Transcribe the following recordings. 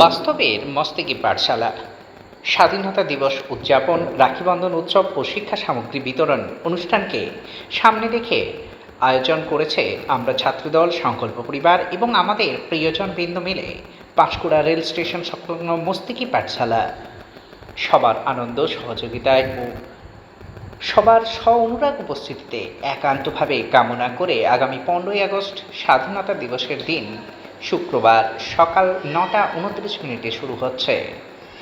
বাস্তবের মস্তিকি পাঠশালা। স্বাধীনতা দিবস উদযাপন রাখিবন্ধন উৎসব ও শিক্ষা সামগ্রী বিতরণ অনুষ্ঠানকে সামনে রেখে আয়োজন করেছে আমরা ছাত্রদল, সংকল্প পরিবার এবং আমাদের প্রিয়জন বৃন্দ মিলে পাঁশকুড়া রেল স্টেশন সংলগ্ন মস্তিকি পাঠশালা। সবার আনন্দ, সহযোগিতায় ও সবার স্ব অনুরাগ উপস্থিতিতে একান্তভাবে কামনা করে আগামী পনেরোই আগস্ট স্বাধীনতা দিবসের দিন শুক্রবার সকাল নটা উনত্রিশ মিনিটে শুরু হচ্ছে।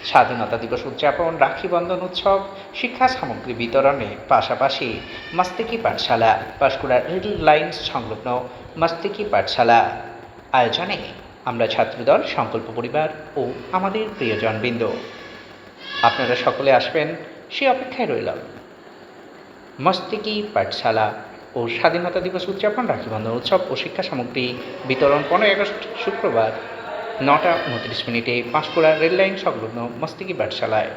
স্বাধীনতা দিবস উদযাপন, রাখি বন্ধন উৎসব, শিক্ষা সামগ্রী বিতরণে পাশাপাশি মাস্তিকি পাঠশালা পাঁশকুড়া রেল লাইন্স সংলগ্ন মাস্তিকি পাঠশালা। আয়োজনে আমরা ছাত্রদল, সংকল্প পরিবার ও আমাদের প্রিয়জন বৃন্দ আপনারা সকলে আসবেন, সে অপেক্ষায় রইলাম। মস্তিকি পাঠশালা ও স্বাধীনতা দিবস উদযাপন রাখি রাখিবন্ধন উৎসব ও শিক্ষা সামগ্রী বিতরণ পনেরোই আগস্ট, শুক্রবার, নটা উনত্রিশ মিনিটে পাঁশকুড়া রেললাইন সংলগ্ন মস্তিকি পাঠশালায়।